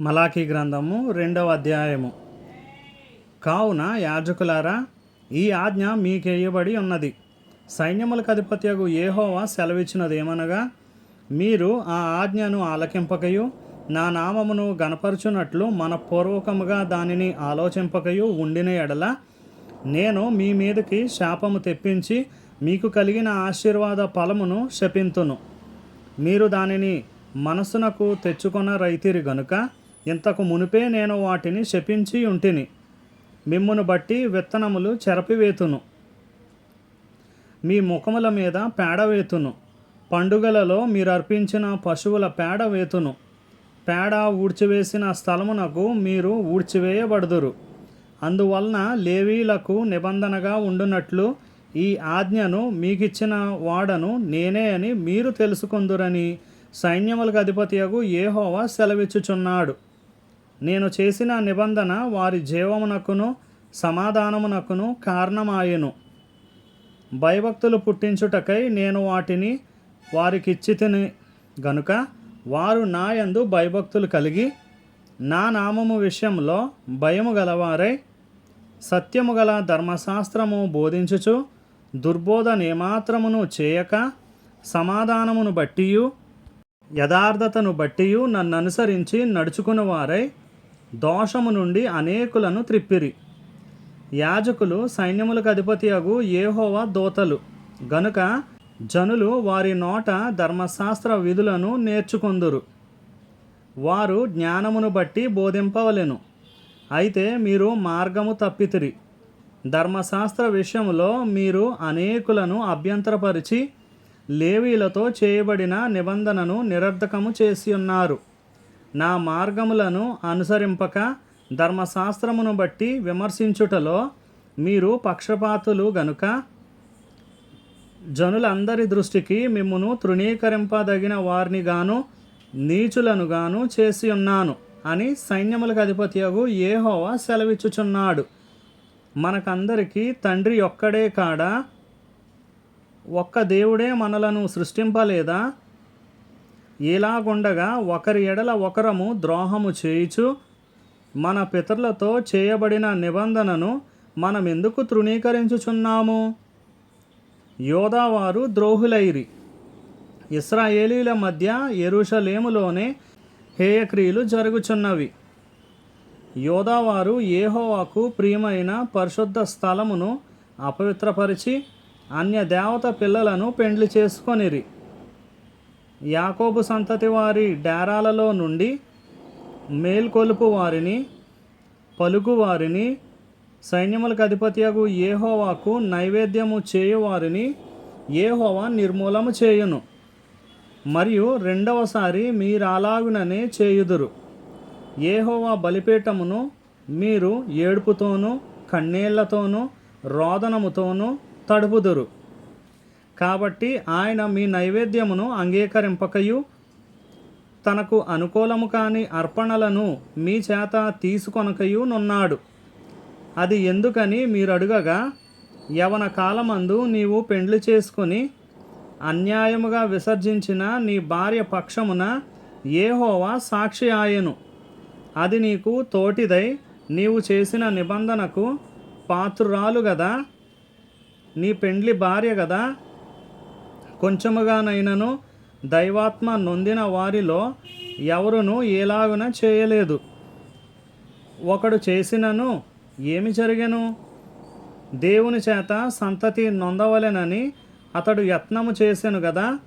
మలాఖీ గ్రంథము రెండవ అధ్యాయము. కావున యాజకులారా ఈ ఆజ్ఞ మీకేయబడి ఉన్నది. సైన్యములకు అధిపత్యకు ఏహోవా సెలవిచ్చినదేమనగా మీరు ఆ ఆజ్ఞను ఆలకింపకయు నా నామమును గణపరుచునట్లు మన పూర్వకముగా దానిని ఆలోచింపకయు ఉండిన ఎడల నేను మీ మీదకి శాపము తెప్పించి మీకు కలిగిన ఆశీర్వాద ఫలమును శపింతును. మీరు దానిని మనస్సునకు తెచ్చుకొన రైతిరి గనుక ఇంతకు మునిపే నేను వాటిని శపించి ఉంటిని. మిమ్మును బట్టి విత్తనములు చెరపివేతును. మీ ముఖముల మీద పేడ వేతును. పండుగలలో మీరు అర్పించిన పశువుల పేడ వేతును. పేడ ఊడ్చివేసిన స్థలమునకు మీరు ఊడ్చివేయబడుదురు. అందువలన లేవీలకు నిబంధనగా ఉండునట్లు ఈ ఆజ్ఞను మీకిచ్చిన వాడను నేనే అని మీరు తెలుసుకుందురని సైన్యములకు అధిపతియగు ఏహోవా సెలవిచ్చుచున్నాడు. నేను చేసిన నిబంధన వారి జీవమునకును సమాధానమునకును కారణమాయెను. భయభక్తులు పుట్టించుటకై నేను వాటిని వారికిచ్చితిని గనుక వారు నాయందు భయభక్తులు కలిగి నా నామము విషయంలో భయము గలవారై సత్యము గల ధర్మశాస్త్రము బోధించుచు దుర్బోధన ఏమాత్రమును చేయక సమాధానమును బట్టియు యథార్థతను బట్టియు నన్ను అనుసరించి నడుచుకుని వారై దోషము నుండి అనేకులను త్రిప్పిరి. యాజకులు సైన్యములకు అధిపతియగు ఏహోవా దోతలు. గనుక జనులు వారి నోట ధర్మశాస్త్ర విధులను నేర్చుకొందురు. వారు జ్ఞానమును బట్టి బోధింపవలెను. అయితే మీరు మార్గము తప్పితిరి. ధర్మశాస్త్ర విషయంలో మీరు అనేకులను అభ్యంతరపరిచి లేవీలతో చేయబడిన నిబంధనను నిరర్ధకము చేసి ఉన్నారు నా మార్గములను అనుసరింపక ధర్మశాస్త్రమును బట్టి విమర్శించుటలో మీరు పక్షపాతులు గనుక. జనులందరి దృష్టికి మిమ్మును తృణీకరింపదగిన వారిని గాను నీచులను గాను చేసి ఉన్నాను అని సైన్యములకు అధిపతియగు ఏహోవా సెలవిచ్చుచున్నాడు. మనకందరికీ తండ్రి ఒక్కడే కాడా? ఒక్క దేవుడే మనలను సృష్టింపలేదా? ఇలాగుండగా ఒకరి ఎడల ఒకరము ద్రోహము చేయుచు మన పితరులతో చేయబడిన నిబంధనను మనం ఎందుకు తృణీకరించుచున్నాము? యోధావారు ద్రోహులైరి. ఇస్రాయేలీల మధ్య ఎరుషలేములోనే హేయక్రియలు జరుగుచున్నవి. యోధావారు ఏహోవాకు ప్రియమైన పరిశుద్ధ స్థలమును అపవిత్రపరిచి అన్య దేవత పిల్లలను పెండ్లి చేసుకొనిరి. యాకోబు సంతతి వారి డేరాలలో నుండి మేల్కొలుపు వారిని పలుకు వారిని సైన్యములకు అధిపతియగు ఏహోవాకు నైవేద్యము చేయువారిని ఏహోవా నిర్మూలము చేయును. మరియు రెండవసారి మీరలాగుననే చేయుదురు. ఏహోవా బలిపీఠమును మీరు ఏడుపుతోనూ కన్నీళ్ళతోనూ రోదనముతోనూ తడుపుదురు. కాబట్టి ఆయన మీ నైవేద్యమును అంగీకరింపకయు. తనకు అనుకూలము కాని అర్పణలను మీ చేత తీసుకొనకయునున్నాడు అది ఎందుకని మీరు అడుగగా యవన కాలమందు నీవు పెండ్లి చేసుకొని అన్యాయముగా విసర్జించిన నీ భార్య పక్షమున ఏహోవా సాక్షి ఆయను. అది నీకు తోటిదై నీవు చేసిన నిబంధనకు పాత్రురాలు గదా? నీ పెండ్లి భార్య గదా? కొంచెముగానైనను దైవాత్మ నొందిన వారిలో ఎవరును ఎలాగున చేయలేదు. ఒకడు చేసినను ఏమి జరిగెను? దేవుని చేత సంతతి నొందవలెనని అతడు యత్నము చేశాను కదా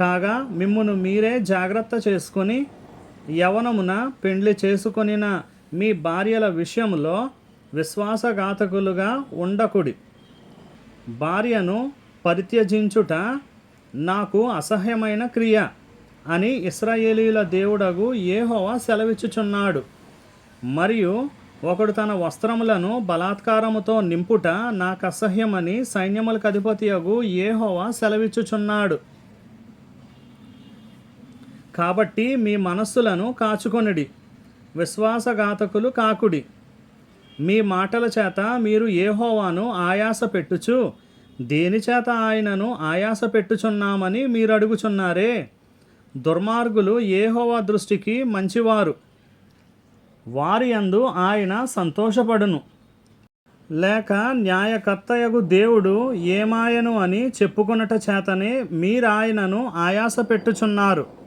కాగా మిమ్మును మీరే జాగ్రత్త చేసుకొని యవనమున పెండ్లి చేసుకొనిన మీ భార్యల విషయంలో విశ్వాసఘాతకులుగా ఉండకుడి. భార్యను పరిత్యజించుట నాకు అసహ్యమైన క్రియ అని ఇస్రాయేలీల దేవుడగు ఏహోవా సెలవిచ్చుచున్నాడు. మరియు ఒకడు తన వస్త్రములను బలాత్కారముతో నింపుట నాకు అసహ్యమని సైన్యములకు అధిపతియగు ఏహోవా సెలవిచ్చుచున్నాడు. కాబట్టి మీ మనస్సులను కాచుకొనిడి విశ్వాసఘాతకులు కాకుడి. మీ మాటల చేత మీరు ఏహోవాను ఆయాస పెట్టుచు దేనిచేత ఆయనను ఆయాస పెట్టుచున్నామని మీరు అడుగుచున్నారే దుర్మార్గులు ఏహోవా దృష్టికి మంచివారు. వారి యందు ఆయన సంతోషపడును. లేక న్యాయకర్తయగు దేవుడు ఏమాయను అని చెప్పుకొనుట చేతనే మీరాయనను ఆయాస పెట్టుచున్నారు.